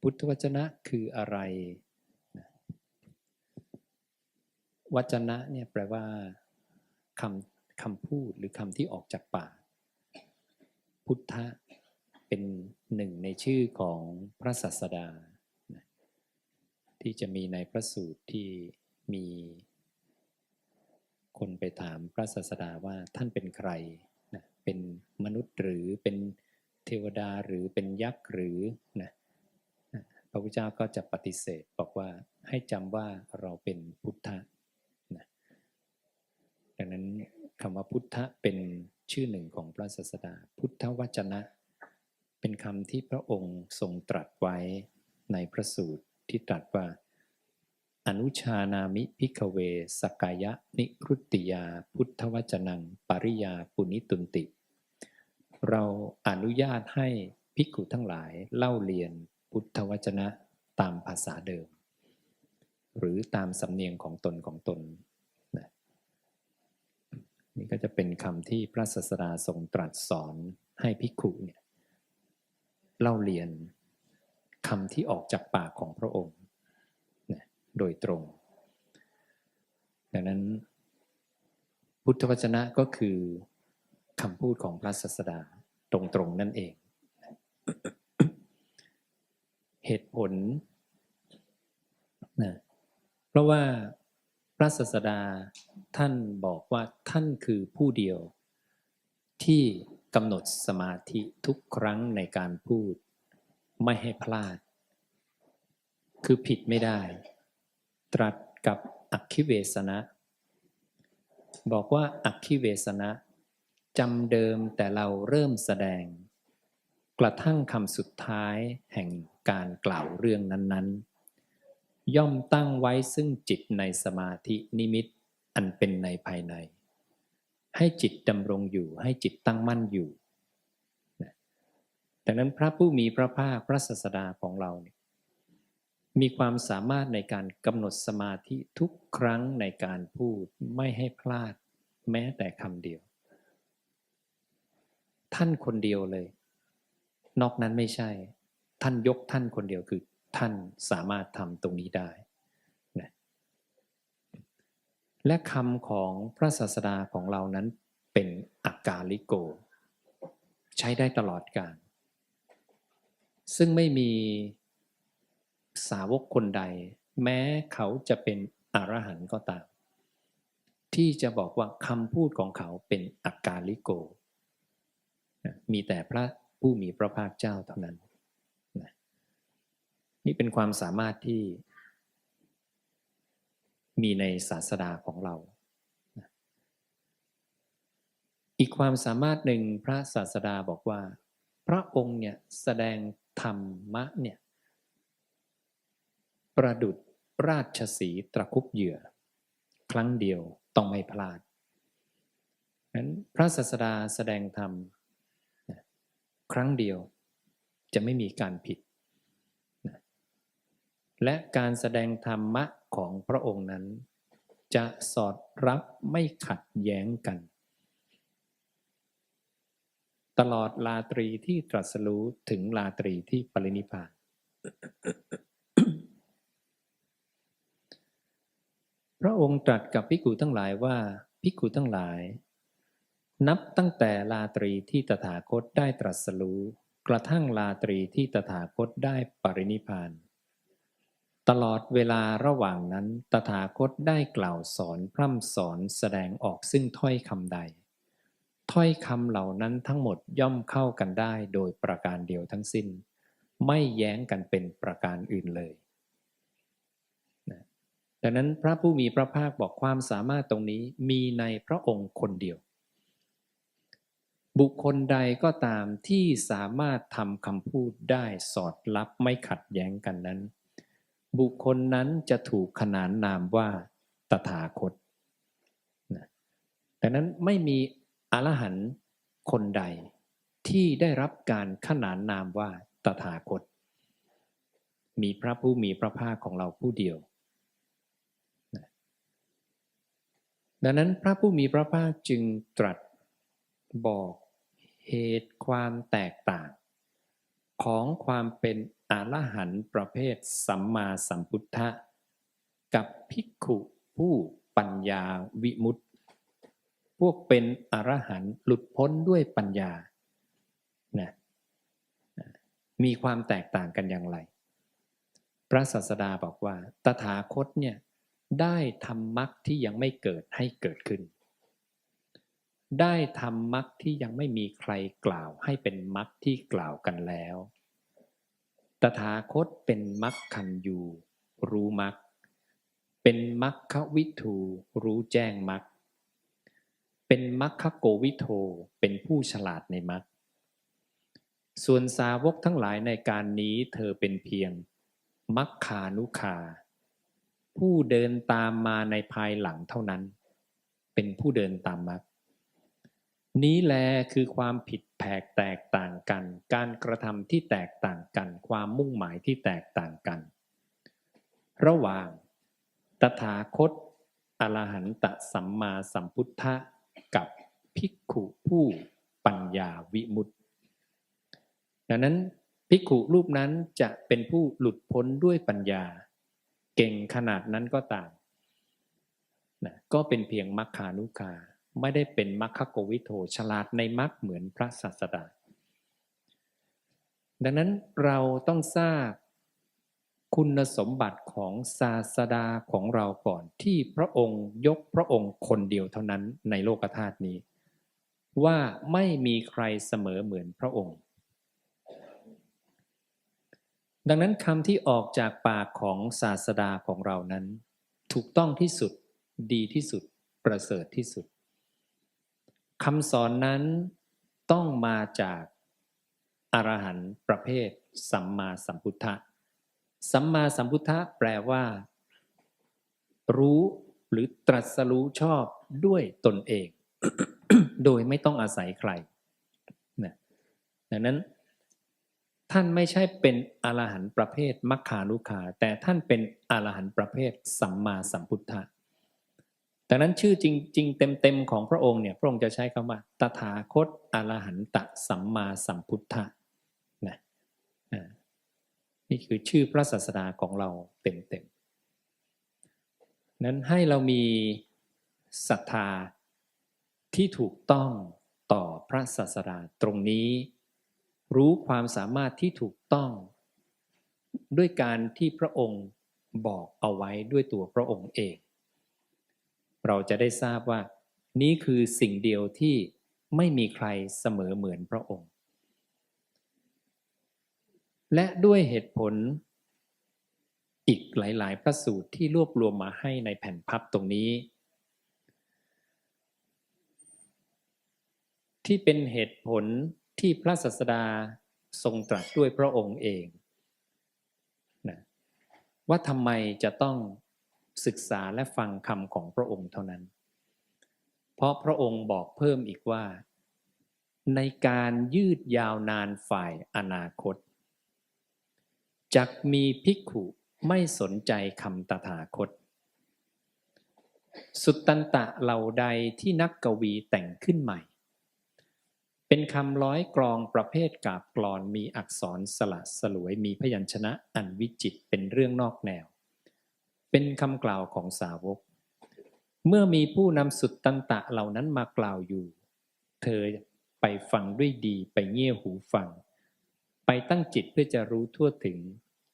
พุทธวจนะคืออะไร วจนะเนี่ยแปลว่าคำคำพูดหรือคำที่ออกจากปากพุทธะเป็นหนึ่งในชื่อของพระศาสดา ที่จะมีในพระสูตรที่มีคนไปถามพระศาสดาว่าท่านเป็นใครนะเป็นมนุษย์หรือเป็นเทวดาหรือเป็นยักษ์หรือนะนะ พระพุทธเจ้าก็จะปฏิเสธบอกว่าให้จำว่าเราเป็นพุทธะนะดังนั้นคำว่าพุทธะเป็นชื่อหนึ่งของพระศาสดา พุทธวจนะ เป็นคำที่พระองค์ทรงตรัสไว้ในพระสูตรที่ตรัสว่า อนุชานามิพิกเว สกายะนิรุตติยา พุทธวจนัง ปริยาปุณิตุนติ เราอนุญาตให้ภิกขุทั้งหลายเล่าเรียน พุทธวจนะตามภาษาเดิม หรือตามสำเนียงของตนของตนนะนี่ก็จะเป็นคำที่พระศาสดาทรงตรัสสอนให้ภิกขุเนี่ยเล่าเรียนคำที่ออกจากปากของพระองค์นะโดยตรง ดังนั้นพุทธวจนะก็คือคำพูดของพระศาสดาตรงๆนั่นเอง เหตุผลนะเพราะว่าพระศาสดาท่านบอกว่าท่านคือผู้เดียว ที่กำหนดสมาธิทุกครั้งในการพูด ไม่ให้พลาด คือผิดไม่ได้ ตรัสกับอักขิเวสนะ บอกว่าอักขิเวสนะจำเดิมแต่เราเริ่มแสดง กระทั่งคำสุดท้ายแห่ง การกล่าวเรื่องนั้นๆ ย่อมตั้งไว้ซึ่งจิตในสมาธินิมิตอันเป็นในภายใน ให้จิตดำรงอยู่ให้จิตตั้งมั่นอยู่ดังนั้นพระผู้มีพระภาคพระศาสดาของเราเนี่ยมีความสามารถในการกำหนดสมาธิทุกครั้งในการพูดไม่ให้พลาดแม้แต่คำเดียว ท่านคนเดียวเลย นอกนั้นไม่ใช่ ท่านยกท่านคนเดียวคือท่านสามารถทำตรงนี้ได้นะและคำของพระศาสดาของเรานั้นเป็นอากาลิโก ใช้ได้ตลอดกาลซึ่งไม่มีสาวกคนใด แม้เขาจะเป็นอรหันต์ก็ตาม ที่จะบอกว่าคำพูดของเขาเป็นอากาลิโก มีแต่พระผู้มีพระภาคเจ้าเท่านั้น นี่เป็นความสามารถที่มีในศาสดาของเรา อีกความสามารถหนึ่งพระศาสดาบอกว่า พระองค์เนี่ยแสดงธรรมะเนี่ยประดุดราชสีตะคุบเหยื่อ ครั้งเดียวต้องไม่พลาดนั้นพระศาสดาแสดงธรรมครั้งเดียวจะไม่มีการผิด และการแสดงธรรมะของพระองค์นั้น จะสอดรับไม่ขัดแย้งกัน ตลอดลาตรีที่ตรัสรู้ถึงลาตรีที่ปรินิพานพระองค์ตรัสกับภิกุทั้งหลายว่าภิกุทั้งหลาย นับตั้งแต่ลาตรีที่ตถาคตได้ตรัสรู้ กระทั่งลาตรีที่ตถาคตได้ปรินิพาน ตลอดเวลาระหว่างนั้น ตถาคตได้กล่าวสอนพร่ำสอนแสดงออกซึ่งถ้อยคำใด ถ้อยคำเหล่านั้นทั้งหมดย่อมเข้ากันได้โดยประการเดียวทั้งสิ้น ไม่แย้งกันเป็นประการอื่นเลยดังนั้นพระผู้มีพระภาคบอกความสามารถตรงนี้มีในพระองค์คนเดียว บุคคลใดก็ตามที่สามารถทำคำพูดได้สอดรับไม่ขัดแย้งกันนั้น บุคคลนั้นจะถูกขนานนามว่าตถาคตนะดังนั้นไม่มีอรหันต์คนใดที่ได้รับการขนานนามว่าตถาคต มีพระผู้มีพระภาคของเราผู้เดียว ดังนั้นพระผู้มีพระภาคจึงตรัสบอกเหตุความแตกต่าง ของความเป็นอรหันต์ประเภทสัมมาสัมพุทธะ กับภิกขุผู้ปัญญาวิมุตติ พวกเป็นอรหันต์หลุดพ้นด้วยปัญญานะมีความแตกต่างกันอย่างไร พระศาสดาบอกว่า ตถาคตเนี่ยได้ทำมรรคที่ยังไม่เกิดให้เกิดขึ้น ได้ทำมรรคที่ยังไม่มีใครกล่าวให้เป็นมรรคที่กล่าวกันแล้ว ตถาคตเป็นมรรคคันยูรู้มรรค เป็นมรรควิทูรู้แจ้งมรรค เป็นมรรคโกวิโทเป็นผู้ฉลาดในมรรค ส่วนสาวกทั้งหลายในการนี้เธอเป็นเพียงมัคคานุคา ผู้เดินตามมาในภายหลังเท่านั้น เป็นผู้เดินตามมรรค นี้แลคือความผิดแผกแตกต่างกัน การกระทำที่แตกต่างกัน ความมุ่งหมายที่แตกต่างกัน ระหว่าง ตถาคตอรหันตสัมมาสัมพุทธะกับภิกขุผู้ปัญญาวิมุตติดังนั้นภิกขุรูปนั้นจะเป็นผู้หลุดพ้นด้วยปัญญา เก่งขนาดนั้นก็ตามนะก็เป็นเพียงมัคคานุคา ไม่ได้เป็นมัคคโกวิโทฉลาดในมัคเหมือนพระศาสดา ดังนั้นเราต้องทราบคุณสมบัติของศาสดาของเราก่อนที่พระองค์ยกพระองค์คนเดียวเท่านั้นในโลกธาตุนี้ ว่าไม่มีใครเสมอเหมือนพระองค์ ดังนั้นคำที่ออกจากปากของศาสดาของเรานั้น ถูกต้องที่สุดดีที่สุดประเสริฐที่สุด คำสอนนั้นต้องมาจากอรหันต์ประเภท สัมมาสัมพุทธะ สัมมาสัมพุทธะแปลว่า รู้หรือตรัสรู้ชอบด้วยตนเอง โดยไม่ต้องอาศัยใครนะดังนั้น ท่านไม่ใช่เป็นอรหันต์ประเภทมัคคานุขาแต่ท่านเป็นอรหันต์ประเภท สัมมาสัมพุทธะ ดังนั้นชื่อจริง ๆ เต็มๆของพระองค์เนี่ยพระองค์จะใช้คำว่า ตถาคตอรหันตสัมมาสัมพุทธะนะนี่คือชื่อพระศาสดาของเราเต็มๆนั้นให้เรามีศรัทธาที่ถูกต้องต่อพระศาสดาตรงนี้ รู้ความสามารถที่ถูกต้อง ด้วยการที่พระองค์บอกเอาไว้ด้วยตัวพระองค์เอง เราจะได้ทราบว่า นี้คือสิ่งเดียวที่ไม่มีใครเสมอเหมือนพระองค์ และด้วยเหตุผลอีกหลาย ๆ พระสูตรที่รวบรวมมาให้ในแผ่นพับตรงนี้ ที่เป็นเหตุผลที่พระศาสดาทรงตรัสด้วยพระองค์เองนะว่าทำไมจะต้อง ศึกษาและฟังคำของพระองค์เท่านั้น เพราะพระองค์บอกเพิ่มอีกว่า ในการยืดยาวนานฝ่ายอนาคตจักมีภิกขุไม่สนใจคำตถาคต สุตตันตะเหล่าใดที่นักกวีแต่งขึ้นใหม่ เป็นคำร้อยกรองประเภทกาบกรอนมีอักษรสละสลวยมีพยัญชนะอันวิจิตเป็นเรื่องนอกแนว เป็นคำกล่าวของสาวก เมื่อมีผู้นำสุดตันตะเหล่านั้นมากล่าวอยู่ เธอไปฟังด้วยดีไปเงี่ยหูฟัง ไปตั้งจิตเพื่อจะรู้ทั่วถึง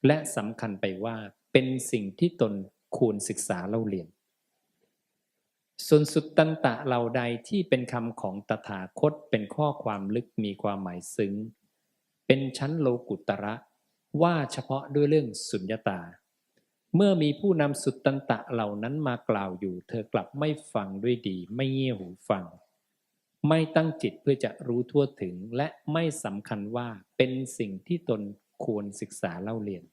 และสำคัญไปว่าเป็นสิ่งที่ตนควรศึกษาเล่าเรียน ส่วนสุดตันตะเหล่าใดที่เป็นคำของตถาคตเป็นข้อความลึกมีความหมายซึ้ง เป็นชั้นโลกุตระว่าเฉพาะด้วยเรื่องสุญญตา เมื่อมีผู้นำสุดตันตะเหล่านั้นมากล่าวอยู่ เธอกลับไม่ฟังด้วยดี ไม่เงี่ยหูฟัง ไม่ตั้งจิตเพื่อจะรู้ทั่วถึง และไม่สำคัญว่าเป็นสิ่งที่ตนควรศึกษาเล่าเรียน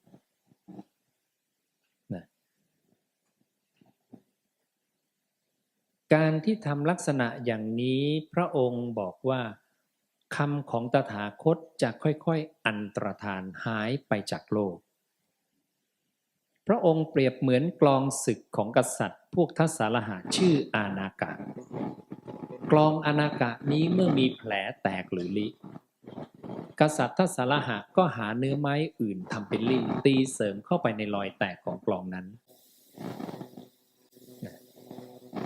การที่ทำลักษณะอย่างนี้พระองค์บอกว่าคำของตถาคตจะค่อยๆ อันตรธานหายไปจากโลก พระองค์เปรียบเหมือนกลองศึกของกษัตริย์ พวกทัศารหะชื่ออานากะ กลองอานากะนี้เมื่อมีแผลแตกหรือลิ กษัตริย์ทัสละหะก็หาเนื้อไม้อื่นทำเป็นลิ่มตีเสริมเข้าไปในรอยแตกของกลองนั้น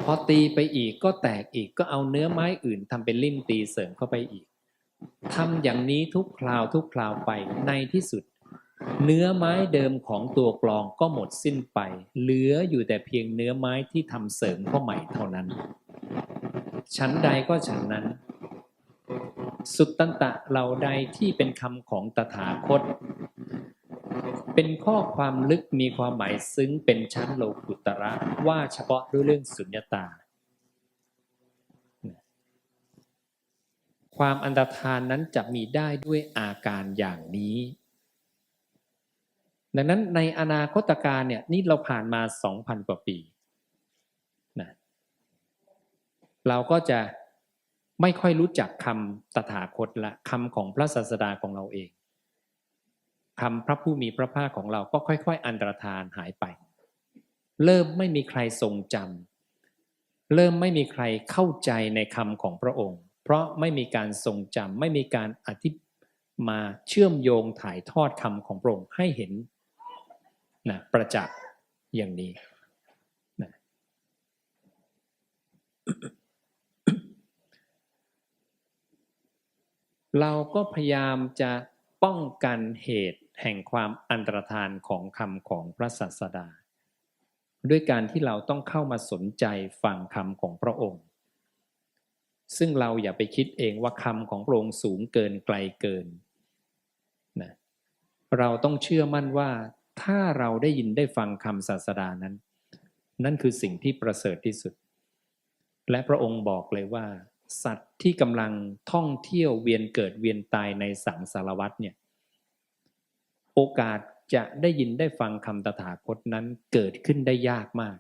พอตีไปอีกก็แตกอีกก็เอาเนื้อไม้อื่นทำเป็นลิ่มตีเสริมเข้าไปอีกทำอย่างนี้ทุกคราวทุกคราวไปในที่สุด เนื้อไม้เดิมของตัวกลองก็หมดสิ้นไป เหลืออยู่แต่เพียงเนื้อไม้ที่ทำเสริมเข้าใหม่เท่านั้น ชั้นใดก็ฉันนั้น สุตตันตะเหล่าใดที่เป็นคำของตถาคต เป็นข้อความลึกมีความหมายซึ้งเป็นชั้นโลกุตระว่าเฉพาะด้วยเรื่องสุญญตา ความอันตรธานนั้นจะมีได้ด้วยอาการอย่างนี้ ดังนั้นในอนาคตการเนี่ยนี่เราผ่านมา 2,000 กว่าปีนะเราก็จะไม่ค่อยรู้จักคำตถาคตละคำของพระศาสดาของเราเองคำพระผู้มีพระภาคของเราก็ค่อย ๆ อันตรธานหายไป เริ่มไม่มีใครทรงจำเริ่มไม่มีใครเข้าใจในคำของพระองค์ เพราะไม่มีการทรงจำไม่มีการอธิมาเชื่อมโยงถ่ายทอดคำของพระองค์ให้เห็น นะประจักษ์อย่างนี้นะเราก็พยายามจะป้องกันเหตุแห่งความอันตรธานของคำของพระศาสดา ด้วยการที่เราต้องเข้ามาสนใจฟังคำของพระองค์ ซึ่งเราอย่าไปคิดเองว่าคำของพระองค์สูงเกินไกลเกินนะเราต้องเชื่อมั่นว่า ถ้าเราได้ยินได้ฟังคำศาสดานั้น นั่นคือสิ่งที่ประเสริฐที่สุด และพระองค์บอกเลยว่า สัตว์ที่กำลังท่องเที่ยวเวียนเกิดเวียนตายในสังสารวัฏเนี่ยโอกาสจะได้ยินได้ฟังคำตถาคตนั้นเกิดขึ้นได้ยากมาก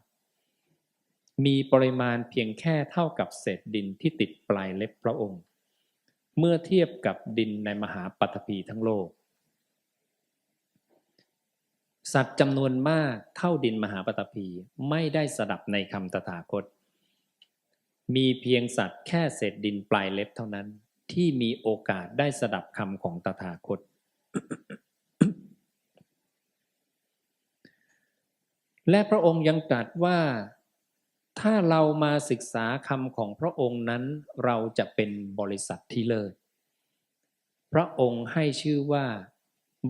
มีปริมาณเพียงแค่เท่ากับเศษดินที่ติดปลายเล็บพระองค์ เมื่อเทียบกับดินในมหาปัตภีทั้งโลก สัตว์จำนวนมากเท่าดินมหาปตภีไม่ได้สดับในคำตถาคต มีเพียงสัตว์แค่เศษดินปลายเล็บเท่านั้นที่มีโอกาสได้สดับคำของตถาคต และพระองค์ยังตรัสว่า ถ้าเรามาศึกษาคำของพระองค์นั้น เราจะเป็นบริษัทที่เลิศ พระองค์ให้ชื่อว่า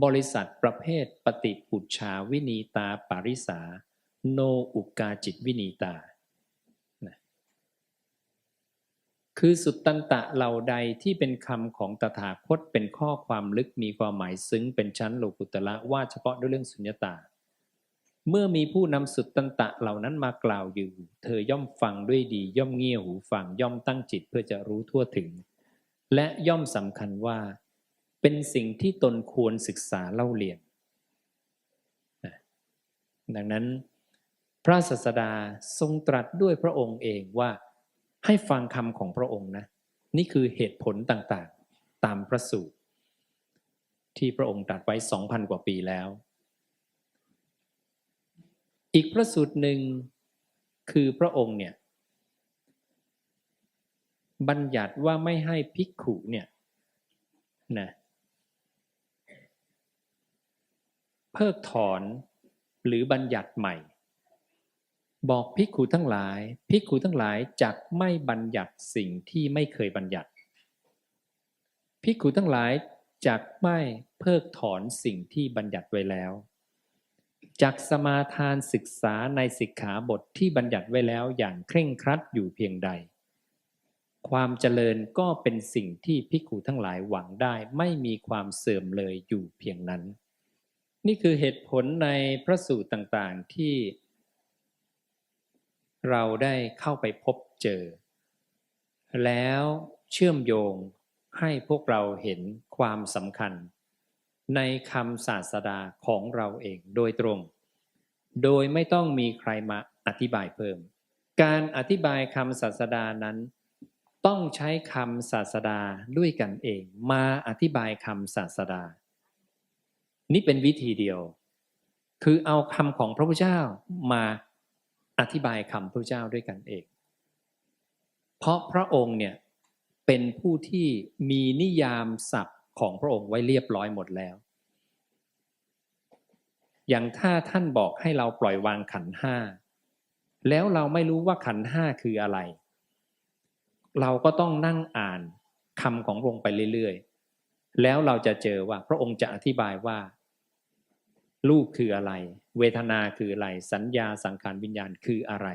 บริษัทประเภทปฏิปุจชาวินีตาปาริสา โนอุกาจิตวินีตา คือสุตตันตะเหล่าใดที่เป็นคำของตถาคตเป็นข้อความลึกมีความหมายซึ้งเป็นชั้นโลกุตละว่าเฉพาะด้วยเรื่องสุญญตา เมื่อมีผู้นำสุตตันตะเหล่านั้นมากล่าวอยู่ เธอย่อมฟังด้วยดีย่อมเงี่ยหูฟังย่อมตั้งจิตเพื่อจะรู้ทั่วถึง และย่อมสำคัญว่า เป็นสิ่งที่ตนควรศึกษาเล่าเรียน ดังนั้นพระศาสดาทรงตรัสด้วยพระองค์เองว่าให้ฟังคำของพระองค์นะ นี่คือเหตุผลต่างๆ ตามพระสูตร ที่พระองค์ตรัสไว้สองพันกว่าปีแล้ว อีกพระสูตรหนึ่งคือพระองค์เนี่ยบัญญัติว่าไม่ให้ภิกขุเนี่ยนะ เพิกถอน หรือบัญญัติใหม่ บอกภิกขุทั้งหลายภิกขุทั้งหลายจักไม่บัญญัติสิ่งที่ไม่เคยบัญญัติภิกขุทั้งหลายจักไม่เพิกถอนสิ่งที่บัญญัติไว้แล้วจักสมาทานศึกษาในสิกขาบทที่บัญญัติไว้แล้วอย่างเคร่งครัดอยู่เพียงใด ความเจริญก็เป็นสิ่งที่ภิกขุทั้งหลายหวังได้ไม่มีความเสื่อมเลยอยู่เพียงนั้น นี่คือเหตุผลในพระสูตรต่างๆที่เราได้เข้าไปพบเจอ แล้วเชื่อมโยงให้พวกเราเห็นความสำคัญ ในคำศาสดาของเราเองโดยตรง โดยไม่ต้องมีใครมาอธิบายเพิ่ม การอธิบายคำศาสดานั้น ต้องใช้คำศาสดาด้วยกันเอง มาอธิบายคำศาสดา นี่เป็นวิธีเดียว คือเอาคำของพระพุทธเจ้ามาอธิบายคำพระพุทธเจ้าด้วยกันเอง เพราะพระองค์เนี่ยเป็นผู้ที่มีนิยามศัพท์ของพระองค์ไว้เรียบร้อยหมดแล้ว อย่างถ้าท่านบอกให้เราปล่อยวางขันห้า แล้วเราไม่รู้ว่าขันห้าคืออะไร เราก็ต้องนั่งอ่านคำของพระองค์ไปเรื่อยๆ แล้วเราจะเจอว่าพระองค์จะอธิบายว่า รูปคืออะไร เวทนาคืออะไร สัญญาสังขารวิญญาณคืออะไร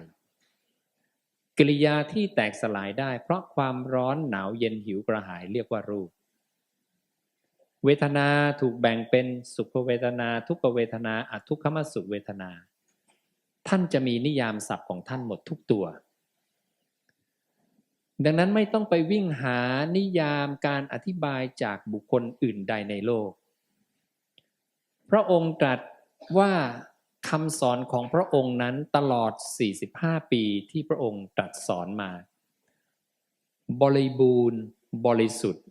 กิริยาที่แตกสลายได้ เพราะความร้อนหนาวเย็นหิวกระหายเรียกว่ารูป เวทนาถูกแบ่งเป็นสุขเวทนา ทุกขเวทนาอทุกขมสุขเวทนา ท่านจะมีนิยามศัพท์ของท่านหมดทุกตัวดังนั้นไม่ต้องไปวิ่งหานิยามการอธิบายจากบุคคลอื่นใดในโลก พระองค์ตรัสว่าคำสอนของพระองค์นั้นตลอด 45 ปีที่พระองค์ตรัสสอนมา บริบูรณ์บริสุทธิ์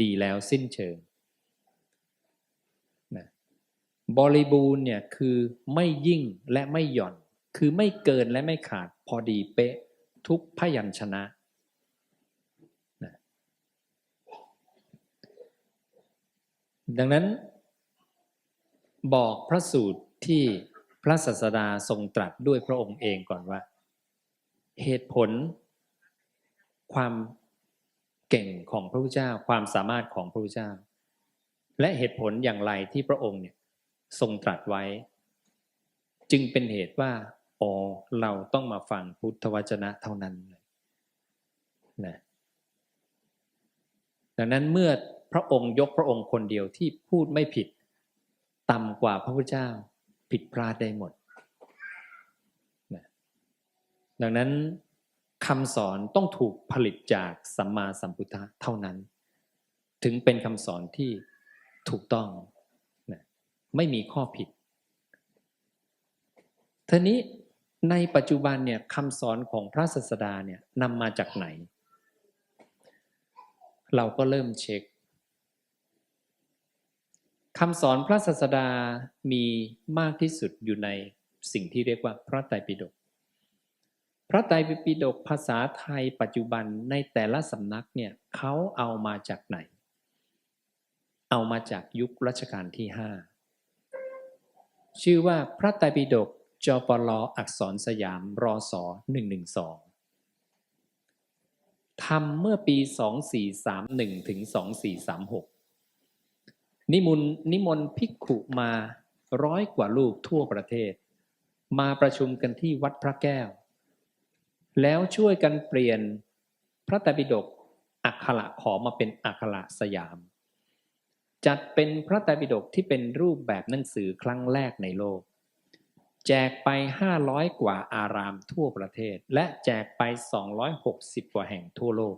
ดีแล้วสิ้นเชิงนะบริบูรณ์เนี่ยคือไม่ยิ่งและไม่หย่อน คือไม่เกินและไม่ขาดพอดีเป๊ะทุกพยัญชนะนะ ดังนั้น บอกพระสูตรที่พระศาสดาทรงตรัสด้วยพระองค์เองก่อนว่า เหตุผล ความเก่งของพระพุทธเจ้าความสามารถของพระพุทธเจ้า และเหตุผลอย่างไรที่พระองค์เนี่ยทรงตรัสไว้ จึงเป็นเหตุว่าอ๋อเราต้องมาฟังพุทธวจนะเท่านั้นนะดังนั้นเมื่อพระองค์ยกพระองค์คนเดียวที่พูดไม่ผิด ต่ำกว่าพระพุทธเจ้าผิดพลาดได้หมดนะดังนั้นคำสอนต้องถูกผลิตจากสัมมาสัมพุทธะเท่านั้น ถึงเป็นคำสอนที่ถูกต้องนะไม่มีข้อผิดทีนี้ในปัจจุบันเนี่ยคำสอนของพระศาสดาเนี่ยนำมาจากไหน เราก็เริ่มเช็ค คำสอนพระศาสดามีมากที่สุดอยู่ในสิ่งที่เรียกว่าพระไตรปิฎก พระไตรปิฎกภาษาไทยปัจจุบันในแต่ละสำนักเนี่ยเขาเอามาจากไหน เอามาจากยุครัชกาลที่ห้าชื่อว่าพระไตรปิฎกจปลอักษรสยามรอสอ112ทำเมื่อปี 2431ถึง2436 นิมนต์นิมนต์ภิกขุมาร้อยกว่ารูปทั่วประเทศ มาประชุมกันที่วัดพระแก้ว แล้วช่วยกันเปลี่ยนพระตรปิฎกอักขระขอมาเป็นอักขระสยาม จัดเป็นพระตรปิฎกที่เป็นรูปแบบหนังสือครั้งแรกในโลก แจกไป 500 กว่าอารามทั่วประเทศ และแจกไป 260 กว่าแห่งทั่วโลก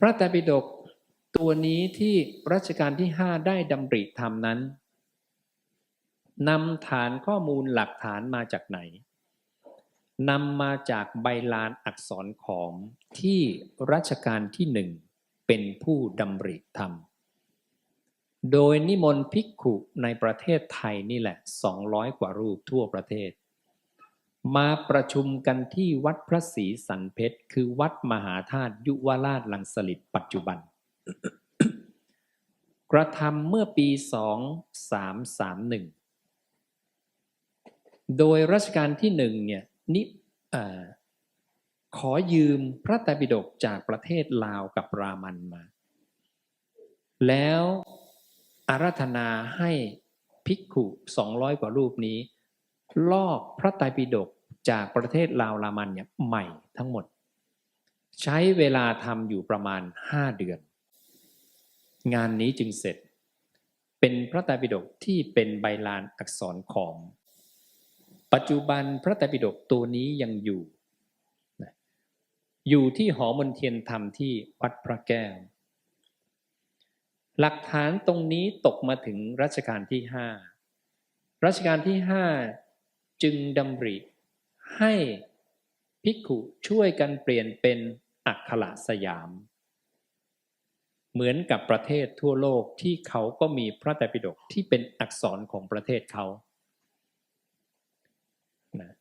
พระตรปิฎก ตัวนี้ที่รัชกาลที่ห้าได้ดำริทำนั้นนำฐานข้อมูลหลักฐานมาจากไหนนำมาจากใบลานอักษรขอมที่รัชกาลที่หนึ่งเป็นผู้ดำริทำโดยนิมนต์ภิกขุในประเทศไทยนี่แหละ 200 กว่ารูปทั่วประเทศ มาประชุมกันที่วัดพระศรีสันเพชร คือวัดมหาธาตุยุวราชลังสลิดปัจจุบัน กระทำเมื่อปี 2331 โดยรัชกาลที่หนึ่งเนี่ยนิขอยืมพระไตรปิฎกจากประเทศลาวกับรามันมา แล้วอารัธนาให้ภิกขุ200กว่ารูปนี้ ลอกพระไตรปิฎกจากประเทศลาวรามันเนี่ยใหม่ทั้งหมด ใช้เวลาทำอยู่ประมาณ5เดือน งานนี้จึงเสร็จ เป็นพระไตรปิฎกที่เป็นใบลานอักษรขอม ปัจจุบันพระไตรปิฎกตัวนี้ยังอยู่ อยู่ที่หอมนเทียนธรรมที่วัดพระแก้ว หลักฐานตรงนี้ตกมาถึงรัชกาลที่ห้ารัชกาลที่ห้าจึงดำริให้ภิกขุช่วยกันเปลี่ยนเป็นอักขระสยาม เหมือนกับประเทศทั่วโลกที่เขาก็มีพระไตรปิฎกที่เป็นอักษรของประเทศเขานะ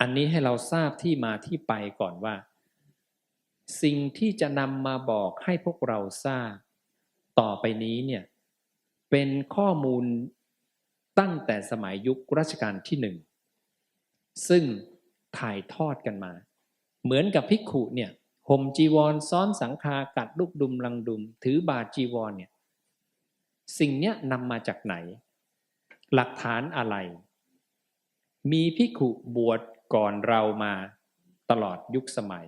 อันนี้ให้เราทราบที่มาที่ไปก่อนว่า สิ่งที่จะนำมาบอกให้พวกเราทราบ ต่อไปนี้เนี่ยเป็นข้อมูลตั้งแต่สมัยยุครัชกาลที่หนึ่งซึ่งถ่ายทอดกันมา เหมือนกับภิกขุเนี่ย ห่มจีวรซ้อนสังฆากัดลูกดุมลังดุม ถือบาจีวรเนี่ยสิ่งเนี้ยนำมาจากไหน หลักฐานอะไร มีภิขุบวชก่อนเรามาตลอดยุคสมัย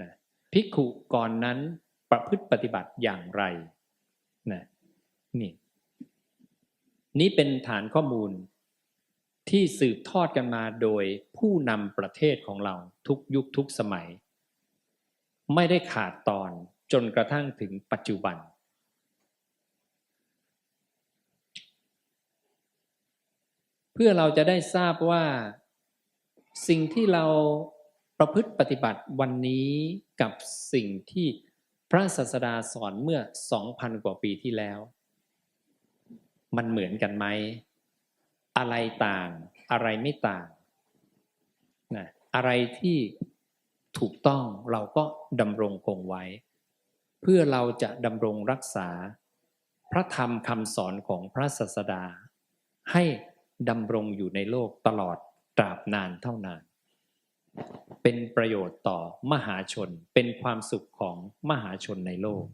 นะภิขุก่อนนั้นประพฤติปฏิบัติอย่างไรนะนี่นี่เป็นฐานข้อมูลที่สืบทอดกันมาโดยผู้นำประเทศของเราทุกยุคทุกสมัย ไม่ได้ขาดตอนจนกระทั่งถึงปัจจุบัน เพื่อเราจะได้ทราบว่า สิ่งที่เราประพฤติปฏิบัติวันนี้กับสิ่งที่พระศาสดาสอนเมื่อ 2,000 กว่าปีที่แล้ว มันเหมือนกันไหม อะไรต่าง อะไรไม่ต่างนะอะไรที่ ถูกต้องเราก็ดำรงคงไว้ เพื่อเราจะดำรงรักษา พระธรรมคำสอนของพระศาสดา ให้ดำรงอยู่ในโลกตลอดตราบนานเท่านาน เป็นประโยชน์ต่อมหาชนเป็นความสุขของมหาชนในโลก